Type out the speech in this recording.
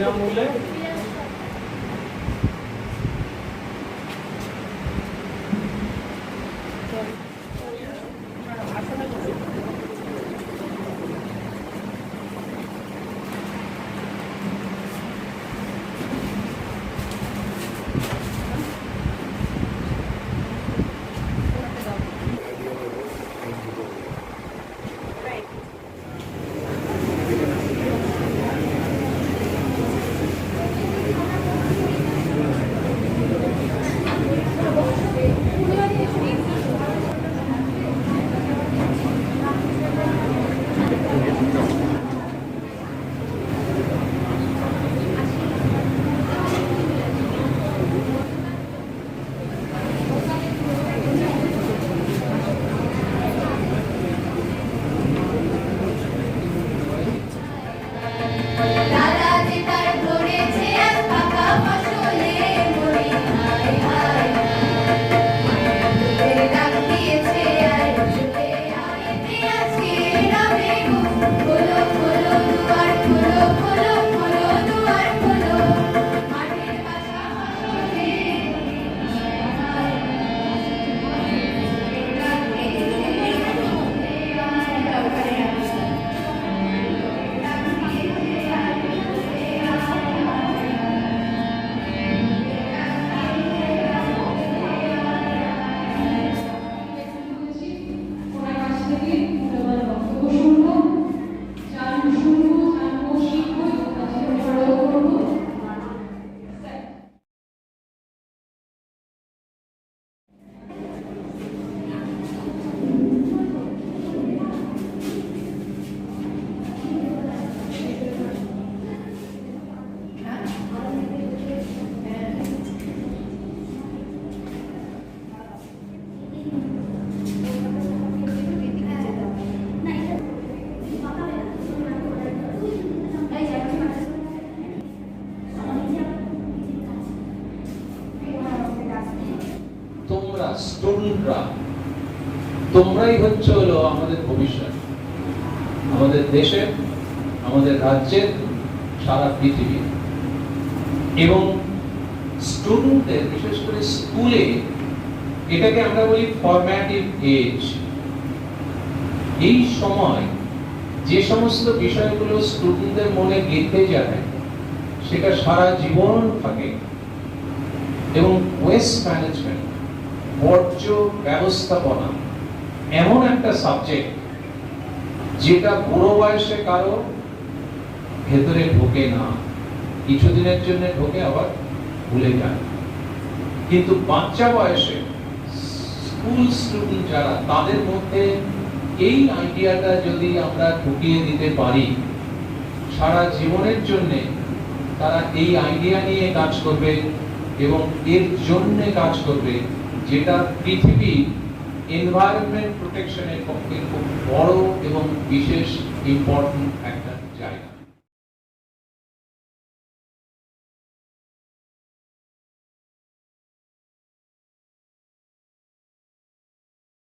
não mulher. স্টুডেন্টরা তোমরাই হচ্ছে হলো আমাদের ভবিষ্যৎ। আমাদের দেশের, আমাদের রাজ্যের, সারা পৃথিবীর। এবং স্টুডেন্টদের বিশেষ করে স্কুলে এটাকে আমরা বলি ফরম্যাটিভ এজ এই সময় যে সমস্ত বিষয়গুলো স্টুডেন্টদের মনে গেঁথে যায়, সেটা সারা জীবন থাকে। এবং ওয়েস্ট ম্যানেজমেন্ট বর্জ্য ব্যবস্থাপনা এমন একটা সাবজেক্ট যেটা বুড়ো বয়সে কারও ভেতরে ঢোকে না। কিছুদিনের জন্য ঢোকে, আবার ভুলে যায়। কিন্তু বাচ্চা বয়সে স্কুল স্টুডেন্ট যারা, তাদের মধ্যে এই আইডিয়াটা যদি আমরা ঢুকিয়ে দিতে পারি, সারা জীবনের জন্য তারা এই আইডিয়া নিয়ে কাজ করবে এবং এর জন্য কাজ করবে যেটা পৃথিবী এনভায়রনমেন্ট প্রোটেকশনের পক্ষে খুব বড় এবং বিশেষ ইম্পর্টেন্ট একটা